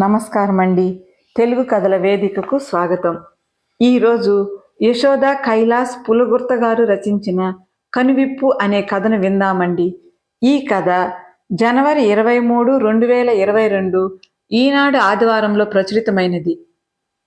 నమస్కారం అండి తెలుగు కథల వేదికకు స్వాగతం. ఈరోజు యశోద కైలాస్ పులుగుర్త గారు రచించిన కనువిప్పు అనే కథను విందామండి. ఈ కథ జనవరి ఇరవై మూడు రెండు వేల ఇరవై రెండు ఈనాడు ఆదివారంలో ప్రచురితమైనది.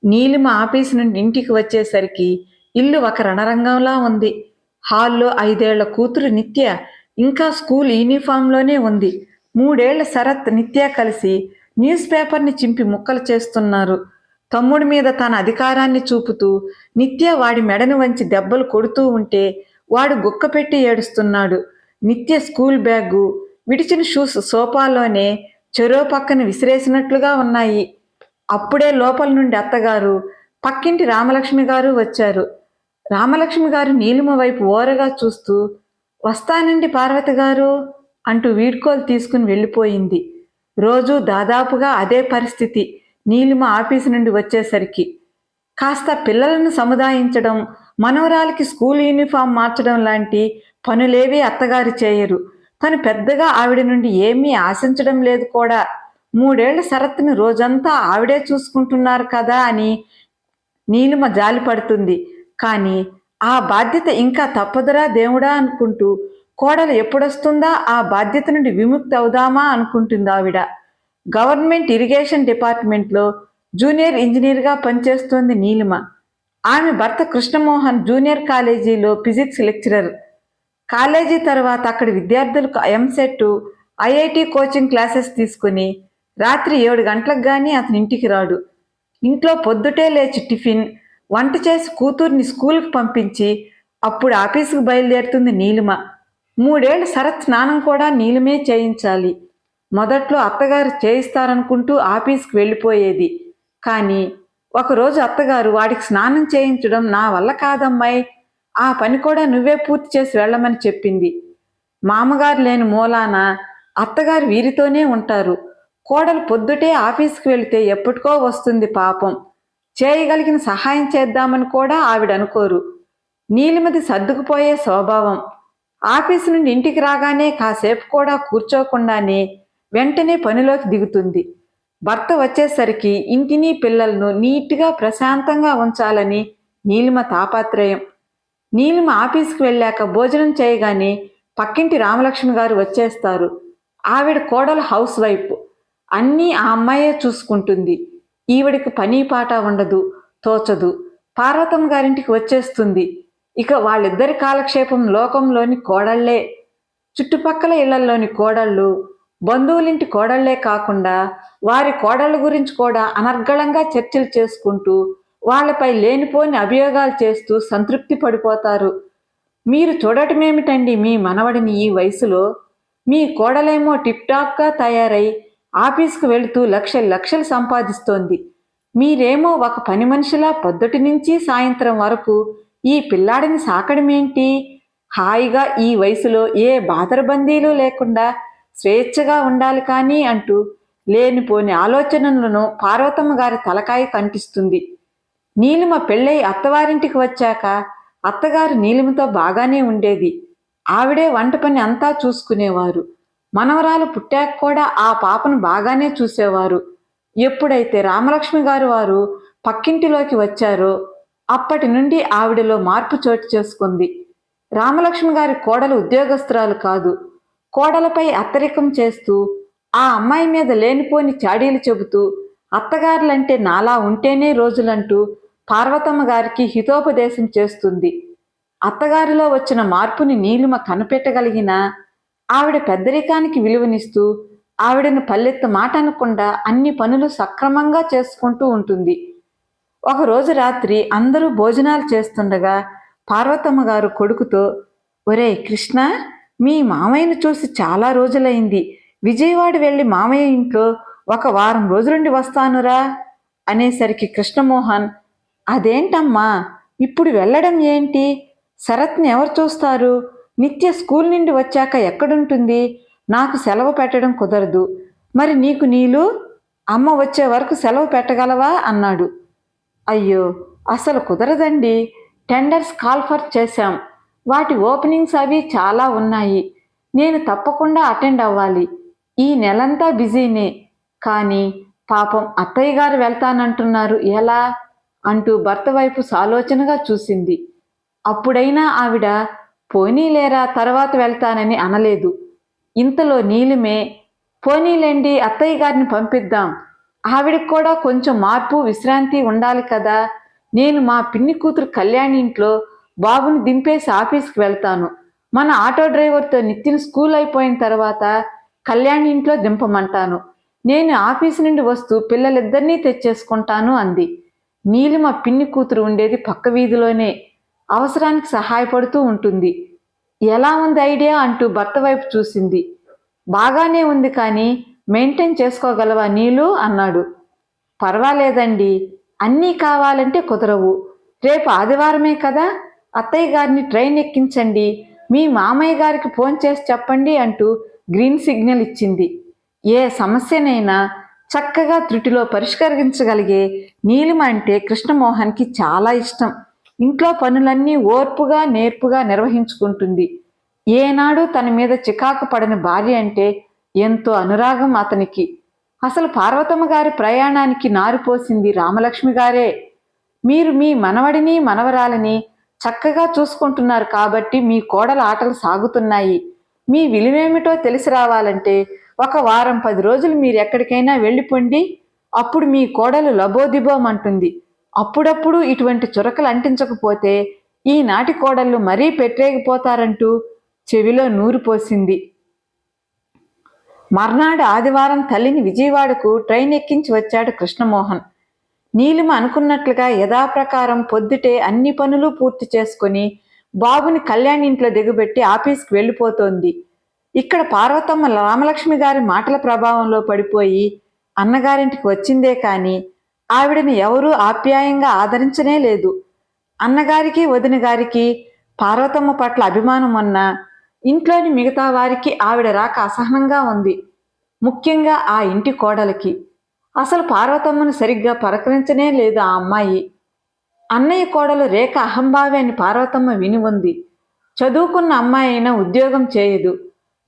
నీలిమ ఆఫీస్ నుండి ఇంటికి వచ్చేసరికి ఇల్లు ఒక రణరంగంలా ఉంది. హాల్లో ఐదేళ్ళ కూతురు నిత్య ఇంకా స్కూల్ యూనిఫామ్లోనే ఉంది. మూడేళ్ళ శరత్ నిత్య కలిసి న్యూస్ పేపర్ని చింపి ముక్కలు చేస్తున్నారు. తమ్ముడి మీద తన అధికారాన్ని చూపుతూ నిత్య వాడి మెడను వంచి దెబ్బలు కొడుతూ ఉంటే వాడు గుక్క పెట్టి ఏడుస్తున్నాడు. నిత్య స్కూల్ బ్యాగు విడిచిన షూస్ సోఫాలోనే చెరో పక్కన విసిరేసినట్లుగా ఉన్నాయి. అప్పుడే లోపల నుండి అత్తగారు పక్కింటి రామలక్ష్మి గారు వచ్చారు. రామలక్ష్మి గారు నీలిమ వైపు ఓరగా చూస్తూ వస్తానండి పార్వతి గారు అంటూ వీడ్కోలు తీసుకుని వెళ్ళిపోయింది. రోజు దాదాపుగా అదే పరిస్థితి. నీలిమ ఆఫీసు నుండి వచ్చేసరికి. కాస్త పిల్లలను సముదాయించడం మనవరాలకి స్కూల్ యూనిఫామ్ మార్చడం లాంటి పనులేవీ అత్తగారు చేయరు. తను పెద్దగా ఆవిడ నుండి ఏమీ ఆశించడం లేదు కూడా. మూడేళ్ళ శరత్తుని రోజంతా ఆవిడే చూసుకుంటున్నారు కదా అని నీలిమ జాలిపడుతుంది. కానీ ఆ బాధ్యత ఇంకా తప్పదురా దేవుడా అనుకుంటూ కోడలు ఎప్పుడొస్తుందా? ఆ బాధ్యత నుండి విముక్తి అవుదామా అనుకుంటుంది ఆవిడ గవర్నమెంట్ ఇరిగేషన్ డిపార్ట్మెంట్లో జూనియర్ ఇంజనీర్గా పనిచేస్తోంది నీలిమ. ఆమె భర్త కృష్ణమోహన్ జూనియర్ కాలేజీలో ఫిజిక్స్ లెక్చరర్. కాలేజీ తర్వాత అక్కడి విద్యార్థులకు ఎంసెట్ ఐఐటి కోచింగ్ క్లాసెస్ తీసుకుని రాత్రి ఏడు గంటలకు కానీ అతని ఇంటికి రాడు. ఇంట్లో పొద్దుటే లేచి టిఫిన్ వంట చేసి కూతుర్ని స్కూల్కి పంపించి అప్పుడు ఆఫీసుకు బయలుదేరుతుంది నీలిమ. మూడేళ్ళ శరత్ స్నానం కూడా నీలమే చేయించాలి. మొదట్లో అత్తగారు చేయిస్తారనుకుంటూ ఆఫీస్కి వెళ్ళిపోయేది. కానీ ఒకరోజు అత్తగారు వాడికి స్నానం చేయించడం నా వల్ల కాదమ్మాయి. ఆ పని కూడా నువ్వే పూర్తి చేసి వెళ్ళమని చెప్పింది. మామగారు లేని మూలాన అత్తగారు వీరితోనే ఉంటారు. కోడలు పొద్దుటే ఆఫీస్కి వెళితే ఎప్పటికో వస్తుంది పాపం. చేయగలిగిన సహాయం చేద్దామని కూడా ఆవిడ అనుకోరు నీలిమది సర్దుకుపోయే స్వభావం. ఆఫీసు నుండి ఇంటికి రాగానే కాసేపు కూడా కూర్చోకుండానే వెంటనే పనిలోకి దిగుతుంది. భర్త వచ్చేసరికి ఇంటిని పిల్లలను నీట్గా ప్రశాంతంగా ఉంచాలని నీలిమ తాపాత్రయం. నీలిమ ఆఫీస్కి వెళ్ళాక భోజనం చేయగానే పక్కింటి రామలక్ష్మి గారు వచ్చేస్తారు. ఆవిడ కోడలు హౌస్ వైఫ్. అన్నీ ఆ అమ్మాయే చూసుకుంటుంది. ఈవిడికి పని పాట ఉండదు తోచదు. పార్వతమ్మ గారింటికి వచ్చేస్తుంది. ఇక వాళ్ళిద్దరి కాలక్షేపం లోకంలోని కోడళ్ళే. చుట్టుపక్కల ఇళ్ళలోని కోడళ్ళు బంధువులింటి కోడళ్ళే కాకుండా వారి కోడళ్ళ గురించి కూడా అనర్గళంగా చర్చలు చేసుకుంటూ వాళ్ళపై లేనిపోని అభియోగాలు చేస్తూ సంతృప్తి పడిపోతారు. మీరు చూడటమేమిటండి మీ మనవడిని ఈ వయసులో? మీ కోడలేమో టిప్ టాప్గా తయారై ఆఫీస్కు వెళుతూ లక్ష లక్షలు సంపాదిస్తోంది. మీరేమో ఒక పని మనిషిలా పొద్దుటి నుంచి సాయంత్రం వరకు ఈ పిల్లాడిని సాకడమేంటి హాయిగా ఈ వయసులో ఏ బాదరబందీలు లేకుండా స్వేచ్ఛగా ఉండాలి కానీ అంటూ లేనిపోని ఆలోచనలను పార్వతమ్మ గారి తలకాయ కంటిస్తుంది. నీలిమ పెళ్ళై అత్తవారింటికి వచ్చాక అత్తగారు నీలిమతో బాగానే ఉండేది. ఆవిడే వంట పని అంతా చూసుకునేవారు. మనవరాలు పుట్టాక కూడా ఆ పాపను బాగానే చూసేవారు. ఎప్పుడైతే రామలక్ష్మి గారు వారు పక్కింటిలోకి వచ్చారో అప్పటి నుండి ఆవిడలో మార్పు చోటు చేసుకుంది. రామలక్ష్మి గారి కోడలు ఉద్యోగస్తురాలు కాదు. కోడలపై అత్తరికం చేస్తూ ఆ అమ్మాయి మీద లేనిపోని చాడీలు చెబుతూ అత్తగారులంటే నాలా ఉంటేనే రోజులంటూ పార్వతమ్మ గారికి హితోపదేశం చేస్తుంది. అత్తగారిలో వచ్చిన మార్పుని నీలిమ కనిపెట్టగలిగిన ఆవిడ పెద్దరికానికి విలువనిస్తూ ఆవిడను పల్లెత్తు మాట అనకుండా అన్ని పనులు సక్రమంగా చేసుకుంటూ ఉంటుంది. ఒకరోజు రాత్రి అందరూ భోజనాలు చేస్తుండగా పార్వతమ్మ గారు కొడుకుతో ఒరే కృష్ణ మీ మామయ్యను చూసి చాలా రోజులైంది. విజయవాడ వెళ్ళి మామయ్య ఇంట్లో ఒక వారం రోజులుండి వస్తానురా అనేసరికి కృష్ణమోహన్ అదేంటమ్మా ఇప్పుడు వెళ్ళడం ఏంటి? శరత్ని ఎవరు చూస్తారు? నిత్య స్కూల్ నుండి వచ్చాక ఎక్కడుంటుంది? నాకు సెలవు పెట్టడం కుదరదు. మరి నీకు నీళ్ళు? అమ్మ వచ్చే వరకు సెలవు పెట్టగలవా? అన్నాడు. అయ్యో అసలు కుదరదండి. టెండర్స్ కాల్ఫర్ చేశాం. వాటి ఓపెనింగ్స్ అవి చాలా ఉన్నాయి. నేను తప్పకుండా అటెండ్ అవ్వాలి. ఈ నెలంతా బిజీనే. కానీ పాపం అత్తయ్య గారు వెళ్తానంటున్నారు. ఎలా? అంటూ భర్త వైపు సాలోచనగా చూసింది. అప్పుడైనా ఆవిడ పోనీలేరా తర్వాత వెళ్తానని అనలేదు. ఇంతలో నీలిమే పోనీలేండి అత్తయ్య గారిని పంపిద్దాం. ఆవిడకి కూడా కొంచెం మార్పు విశ్రాంతి ఉండాలి కదా. నేను మా పిన్ని కూతురు కళ్యాణి ఇంట్లో బాబుని దింపేసి ఆఫీస్కి వెళ్తాను. మన ఆటో డ్రైవర్తో నిత్యం స్కూల్ అయిపోయిన తర్వాత కళ్యాణి ఇంట్లో దింపమంటాను. నేను ఆఫీస్ నుండి వస్తూ పిల్లలిద్దరినీ తెచ్చేసుకుంటాను అంది. నీలిమ పిన్ని కూతురు ఉండేది పక్క వీధిలోనే. అవసరానికి సహాయపడుతూ ఉంటుంది. ఎలా ఉంది ఐడియా అంటూ భర్త వైపు చూసింది. బాగానే ఉంది కానీ మెయింటైన్ చేసుకోగలవా నీలు? అన్నాడు. పర్వాలేదండి. అన్నీ కావాలంటే కుదరవు. రేపు ఆదివారమే కదా? అత్తయ్య గారిని ట్రైన్ ఎక్కించండి. మీ మామయ్య గారికి ఫోన్ చేసి చెప్పండి అంటూ గ్రీన్ సిగ్నల్ ఇచ్చింది. ఏ సమస్యనైనా చక్కగా త్రుటిలో పరిష్కరించగలిగే నీలిమ అంటే కృష్ణమోహన్కి చాలా ఇష్టం. ఇంట్లో పనులన్నీ ఓర్పుగా నేర్పుగా నిర్వహించుకుంటుంది. ఏనాడు తన మీద చికాకు పడని భార్య అంటే ఎంతో అనురాగం అతనికి. అసలు పార్వతమ్మ గారి ప్రయాణానికి నారిపోసింది రామలక్ష్మి గారే. మీరు మీ మనవడిని మనవరాలని చక్కగా చూసుకుంటున్నారు కాబట్టి మీ కోడల ఆటలు సాగుతున్నాయి. మీ విలువేమిటో తెలిసి రావాలంటే ఒక వారం పది రోజులు మీరు ఎక్కడికైనా వెళ్ళిపోండి. అప్పుడు మీ కోడలు లబోదిబోమంటుంది. అప్పుడప్పుడు ఇటువంటి చురకలు అంటించకపోతే ఈనాటి కోడళ్ళు మరీ పెట్టేగిపోతారంటూ చెవిలో నూరు పోసింది. మర్నాడు ఆదివారం తల్లిని విజయవాడకు ట్రైన్ ఎక్కించి వచ్చాడు కృష్ణమోహన్. నీలిమ అనుకున్నట్లుగా యథాప్రకారం పొద్దుటే అన్ని పనులు పూర్తి చేసుకుని బాబుని కళ్యాణ్ ఇంట్లో దిగబెట్టి ఆఫీస్కి వెళ్ళిపోతోంది. ఇక్కడ పార్వతమ్మ రామలక్ష్మి గారి మాటల ప్రభావంలో పడిపోయి అన్నగారింటికి వచ్చిందే కానీ ఆవిడని ఎవరూ ఆప్యాయంగా ఆదరించనే లేదు. అన్నగారికి వదిన గారికి పార్వతమ్మ పట్ల అభిమానం ఉన్నా ఇంట్లోని మిగతా వారికి ఆవిడ రాక అసహనంగా ఉంది. ముఖ్యంగా ఆ ఇంటి కోడలికి. అసలు పార్వతమ్మను సరిగ్గా పలకరించనే లేదు ఆ అమ్మాయి. అన్నయ్య కోడలు రేఖ అహంభావి అని పార్వతమ్మ విని ఉంది. చదువుకున్న అమ్మాయి అయినా ఉద్యోగం చేయదు.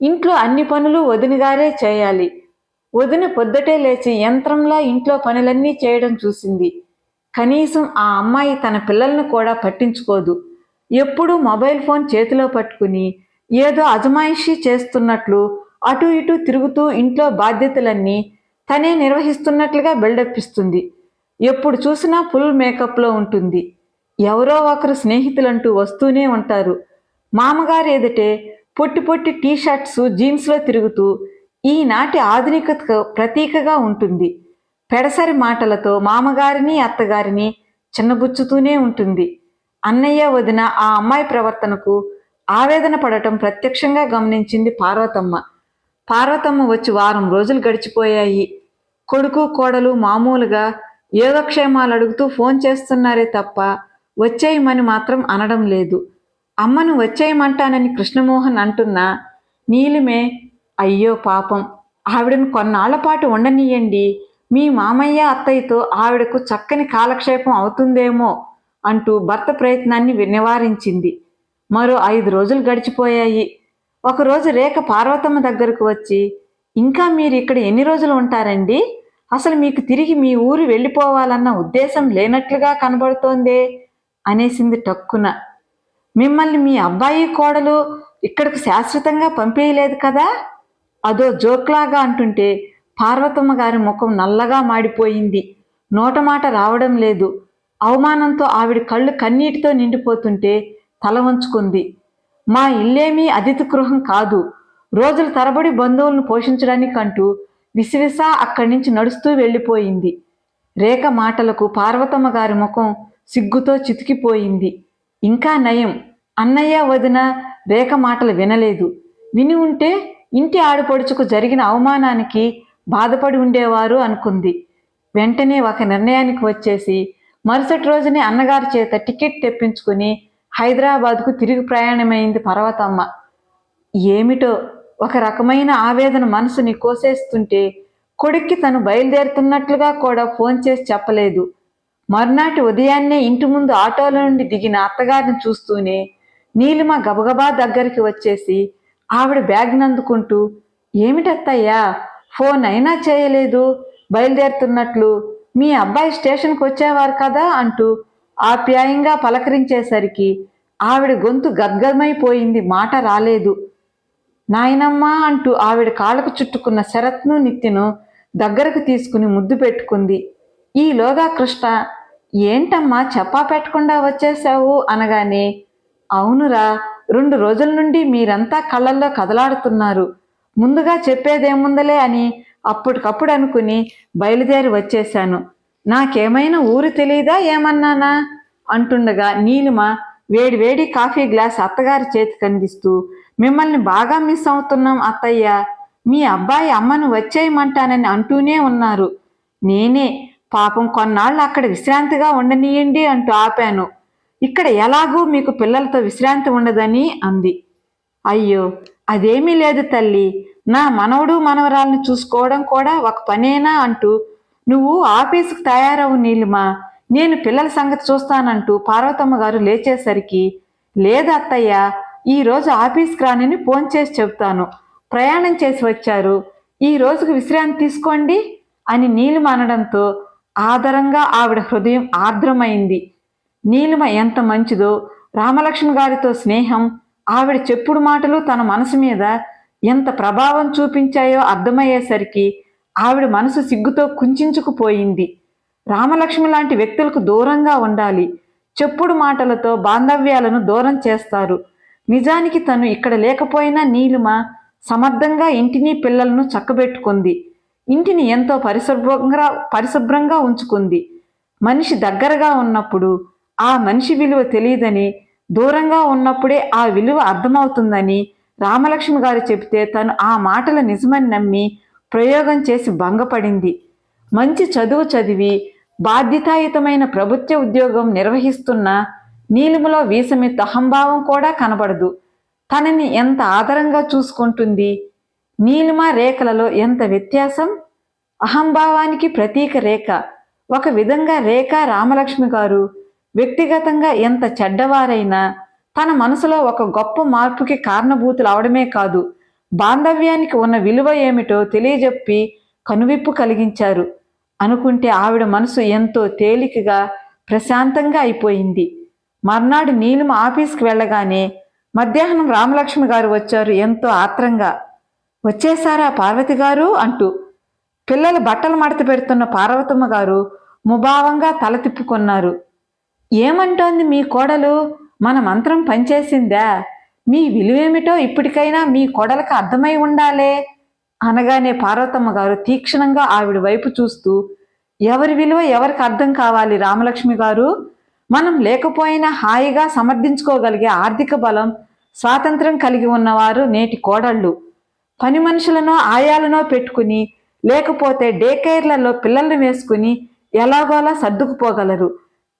ఇంట్లో అన్ని పనులు వదినగారే చేయాలి. వదిన పొద్దుటే లేచి యంత్రంలా ఇంట్లో పనులన్నీ చేయడం చూసింది. కనీసం ఆ అమ్మాయి తన పిల్లలను కూడా పట్టించుకోదు. ఎప్పుడూ మొబైల్ ఫోన్ చేతిలో పట్టుకుని ఏదో అజమాయిషీ చేస్తున్నట్లు అటు ఇటు తిరుగుతూ ఇంట్లో బాధ్యతలన్నీ తనే నిర్వహిస్తున్నట్లుగా బిల్డప్ ఇస్తుంది ఎప్పుడు చూసినా ఫుల్ మేకప్లో ఉంటుంది. ఎవరో ఒకరు స్నేహితులంటూ వస్తూనే ఉంటారు. మామగారు ఎదుటే పొట్టి పొట్టి టీ షర్ట్స్ జీన్స్లో తిరుగుతూ ఈనాటి ఆధునికతకు ప్రతీకగా ఉంటుంది. పెడసరి మాటలతో మామగారిని అత్తగారిని చిన్నబుచ్చుతూనే ఉంటుంది. అన్నయ్య వదిన ఆ అమ్మాయి ప్రవర్తనకు ఆవేదన పడటం ప్రత్యక్షంగా గమనించింది పార్వతమ్మ. పార్వతమ్మ వచ్చి వారం రోజులు గడిచిపోయాయి. కొడుకు కోడలు మామూలుగా యోగక్షేమాలు అడుగుతూ ఫోన్ చేస్తున్నారే తప్ప వచ్చేయమని మాత్రం అనడం లేదు. అమ్మను వచ్చేయమంటానని కృష్ణమోహన్ అంటున్నా నీలిమే అయ్యో పాపం ఆవిడను కొన్నాళ్ళపాటు ఉండనీయండి. మీ మామయ్య అత్తయ్యతో ఆవిడకు చక్కని కాలక్షేపం అవుతుందేమో అంటూ భర్త ప్రయత్నాన్ని నివారించింది. మరో ఐదు రోజులు గడిచిపోయాయి. ఒకరోజు రేఖ పార్వతమ్మ దగ్గరకు వచ్చి ఇంకా మీరు ఇక్కడ ఎన్ని రోజులు ఉంటారండి? అసలు మీకు తిరిగి మీ ఊరు వెళ్ళిపోవాలన్న ఉద్దేశం లేనట్లుగా కనబడుతోందే అనేసింది టక్కున. మిమ్మల్ని మీ అబ్బాయి కోడలు ఇక్కడికి శాశ్వతంగా పంపేయలేదు కదా? అదో జోక్లాగా అంటుంటే పార్వతమ్మ గారి ముఖం నల్లగా మాడిపోయింది. నోటమాట రావడం లేదు. అవమానంతో ఆవిడ కళ్ళు కన్నీటితో నిండిపోతుంటే తల వంచుకుంది. మా ఇల్లేమీ అతిథి గృహం కాదు. రోజుల తరబడి బంధువులను పోషించడానికి అంటూ విసివిసా అక్కడి నుంచి నడుస్తూ వెళ్ళిపోయింది. రేఖ మాటలకు పార్వతమ్మ గారి ముఖం సిగ్గుతో చితికిపోయింది. ఇంకా నయం. అన్నయ్య వదిన రేఖ మాటలు వినలేదు. విని ఉంటే ఇంటి ఆడపడుచుకు జరిగిన అవమానానికి బాధపడి ఉండేవారు అనుకుంది. వెంటనే ఒక నిర్ణయానికి వచ్చేసి మరుసటి రోజునే అన్నగారి చేత టికెట్ తెప్పించుకుని హైదరాబాద్కు తిరిగి ప్రయాణమైంది పర్వతమ్మ. ఏమిటో ఒక రకమైన ఆవేదన మనసుని కోసేస్తుంటే కొడుక్కి తను బయలుదేరుతున్నట్లుగా కూడా ఫోన్ చేసి చెప్పలేదు. మర్నాటి ఉదయాన్నే ఇంటి ముందు ఆటోలో నుండి దిగిన అత్తగారిని చూస్తూనే నీలిమ గబగబా దగ్గరికి వచ్చేసి ఆవిడ బ్యాగ్ని అందుకుంటూ ఏమిటత్తయ్యా ఫోన్ అయినా చేయలేదు బయలుదేరుతున్నట్లు మీ అబ్బాయి స్టేషన్కి వచ్చేవారు కదా అంటూ ఆప్యాయంగా పలకరించేసరికి ఆవిడ గొంతు గద్గదమైపోయింది మాట రాలేదు. నాయనమ్మా అంటూ ఆవిడ కాళ్ళకు చుట్టుకున్న శరత్ను నిత్యను దగ్గరకు తీసుకుని ముద్దు పెట్టుకుంది. ఈలోగా కృష్ణ ఏంటమ్మా చెప్పా పెట్టకుండా వచ్చేసావు అనగానే అవునురా రెండు రోజుల నుండి మీరంతా కళ్ళల్లో కదలాడుతున్నారు. ముందుగా చెప్పేదేముందలే అని అప్పటికప్పుడు అనుకుని బయలుదేరి వచ్చేశాను. నాకేమైనా ఊరు తెలియదా ఏమన్నానా? అంటుండగా నీలిమ వేడి వేడి కాఫీ గ్లాస్ అత్తగారి చేతికి అందిస్తూ మిమ్మల్ని బాగా మిస్ అవుతున్నాం అత్తయ్య. మీ అబ్బాయి అమ్మను వచ్చేయమంటానని అంటూనే ఉన్నారు. నేనే పాపం కొన్నాళ్ళు అక్కడ విశ్రాంతిగా ఉండనీయండి అంటూ ఆపాను. ఇక్కడ ఎలాగూ మీకు పిల్లలతో విశ్రాంతి ఉండదని అంది. అయ్యో అదేమీ లేదు తల్లి. నా మనవడు మనవరాలను చూసుకోవడం కూడా ఒక పనేనా అంటూ నువ్వు ఆఫీసుకు తయారవు నీలిమా. నేను పిల్లల సంగతి చూస్తానంటూ పార్వతమ్మ గారు లేచేసరికి లేదా అత్తయ్య ఈరోజు ఆఫీస్కి రానని ఫోన్ చేసి చెప్తాను ప్రయాణం చేసి వచ్చారు. ఈ రోజుకు విశ్రాంతి తీసుకోండి అని నీలిమ అనడంతో ఆదరంగా ఆవిడ హృదయం ఆర్ద్రమైంది. నీలిమ ఎంత మంచిదో రామలక్ష్మి గారితో స్నేహం ఆవిడ చెప్పుడు మాటలు తన మనసు మీద ఎంత ప్రభావం చూపించాయో అర్థమయ్యేసరికి ఆవిడ మనసు సిగ్గుతో కుంచుకుపోయింది రామలక్ష్మి లాంటి వ్యక్తులకు దూరంగా ఉండాలి. చెప్పుడు మాటలతో బాంధవ్యాలను దూరం చేస్తారు. నిజానికి తను ఇక్కడ లేకపోయినా నీలిమ సమర్థంగా ఇంటిని పిల్లలను చక్కబెట్టుకుంది. ఇంటిని ఎంతో పరిశుభ్రంగా పరిశుభ్రంగా ఉంచుకుంది. మనిషి దగ్గరగా ఉన్నప్పుడు ఆ మనిషి విలువ తెలియదని దూరంగా ఉన్నప్పుడే ఆ విలువ అర్థమవుతుందని రామలక్ష్మి గారు చెబితే తను ఆ మాటలు నిజమని నమ్మి ప్రయోగం చేసి భంగపడింది. మంచి చదువు చదివి బాధ్యతాయుతమైన ప్రభుత్వ ఉద్యోగం నిర్వహిస్తున్న నీలిమలో వీసమిత్త అహంభావం కూడా కనబడదు. తనని ఎంత ఆదరంగా చూసుకుంటుంది? నీలిమ రేఖలలో ఎంత వ్యత్యాసం? అహంభావానికి ప్రతీక రేఖ. ఒక విధంగా రేఖ రామలక్ష్మి గారు వ్యక్తిగతంగా ఎంత చెడ్డవారైనా తన మనసులో ఒక గొప్ప మార్పుకి కారణభూతులు అవడమే కాదు. బాంధవ్యానికి ఉన్న విలువ ఏమిటో తెలియజెప్పి కనువిప్పు కలిగించారు. అనుకుంటే ఆవిడ మనసు ఎంతో తేలికగా ప్రశాంతంగా అయిపోయింది. మర్నాడు నీలిమ ఆఫీస్కి వెళ్ళగానే మధ్యాహ్నం రామలక్ష్మి గారు వచ్చారు ఎంతో ఆత్రంగా. వచ్చేసారా పార్వతి గారు? అంటూ. పిల్లలు బట్టలు మడత పెడుతున్న పార్వతమ్మ గారు ముభావంగా తల తిప్పుకున్నారు. ఏమంటోంది మీ కోడలు? మన మంత్రం పనిచేసిందా? మీ విలువేమిటో ఇప్పటికైనా మీ కోడలకు అర్థమై ఉండాలే? అనగానే పార్వతమ్మ గారు తీక్షణంగా ఆవిడ వైపు చూస్తూ ఎవరి విలువ ఎవరికి అర్థం కావాలి రామలక్ష్మి గారు? మనం లేకపోయినా హాయిగా సమర్థించుకోగలిగే ఆర్థిక బలం స్వాతంత్రం కలిగి ఉన్నవారు నేటి కోడళ్ళు. పని మనుషులనో ఆయాలనో పెట్టుకుని లేకపోతే డే కేర్లలో పిల్లల్ని వేసుకుని ఎలాగోలా సర్దుకుపోగలరు.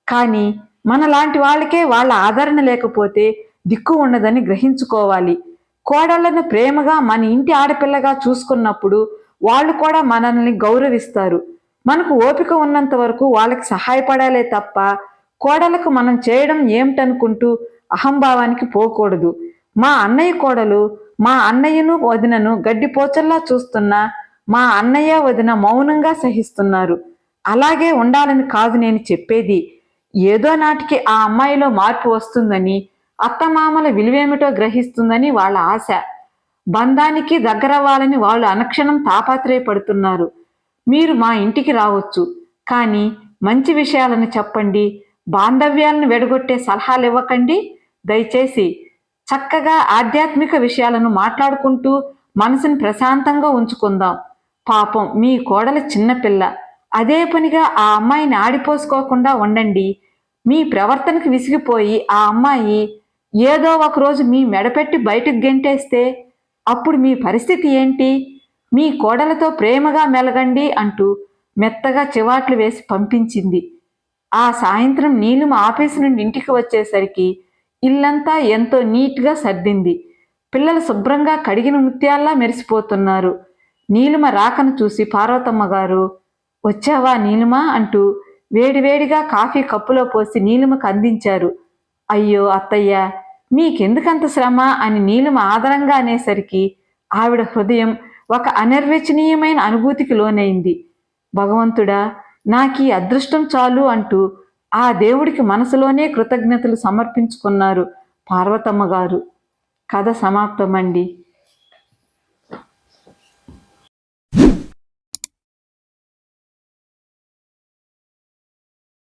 కానీ మనలాంటి వాళ్ళకే వాళ్ళ ఆదరణ లేకపోతే దిక్కు ఉండదని గ్రహించుకోవాలి. కోడళ్ళను ప్రేమగా మన ఇంటి ఆడపిల్లగా చూసుకున్నప్పుడు వాళ్ళు కూడా మనల్ని గౌరవిస్తారు. మనకు ఓపిక ఉన్నంత వరకు వాళ్ళకి సహాయపడాలే తప్ప కోడలకు మనం చేయడం ఏమిటనుకుంటూ అహంభావానికి పోకూడదు. మా అన్నయ్య కోడలు మా అన్నయ్యను వదినను గడ్డిపోచల్లా చూస్తున్నా మా అన్నయ్య వదిన మౌనంగా సహిస్తున్నారు. అలాగే ఉండాలని కాదు నేను చెప్పేది. ఏదో నాటికి ఆ అమ్మాయిలో మార్పు వస్తుందని అత్తమామల విలువేమిటో గ్రహిస్తుందని వాళ్ళ ఆశ. బంధానికి దగ్గరవ్వాలని వాళ్ళు అనుక్షణం తాపాత్రయపడుతున్నారు. మీరు మా ఇంటికి రావచ్చు. కానీ మంచి విషయాలను చెప్పండి. బాంధవ్యాలను వెడగొట్టే సలహాలు ఇవ్వకండి. దయచేసి చక్కగా ఆధ్యాత్మిక విషయాలను మాట్లాడుకుంటూ మనసుని ప్రశాంతంగా ఉంచుకుందాం. పాపం మీ కోడల చిన్నపిల్ల. అదే పనిగా ఆ అమ్మాయిని ఆడిపోసుకోకుండా ఉండండి. మీ ప్రవర్తనకు విసిగిపోయి ఆ అమ్మాయి ఏదో ఒకరోజు మీ మెడపెట్టి బయటకు గెంటేస్తే అప్పుడు మీ పరిస్థితి ఏంటి? మీ కోడలతో ప్రేమగా మెలగండి అంటూ మెత్తగా చివాట్లు వేసి పంపించింది. ఆ సాయంత్రం నీలిమ ఆఫీసు నుండి ఇంటికి వచ్చేసరికి ఇల్లంతా ఎంతో నీట్గా సర్దింది. పిల్లలు శుభ్రంగా కడిగిన ముత్యాల్లా మెరిసిపోతున్నారు. నీలిమ రాకను చూసి పార్వతమ్మ గారు వచ్చావా నీలిమ? అంటూ వేడివేడిగా కాఫీ కప్పులో పోసి నీలిమకు అందించారు. అయ్యో అత్తయ్య మీకెందుకంత శ్రమ అని నీలిమ ఆదరంగా అనేసరికి ఆవిడ హృదయం ఒక అనిర్వచనీయమైన అనుభూతికి లోనైంది. భగవంతుడా నాకీ అదృష్టం చాలు అంటూ ఆ దేవుడికి మనసులోనే కృతజ్ఞతలు సమర్పించుకున్నారు పార్వతమ్మ గారు. కథ సమాప్తమండి.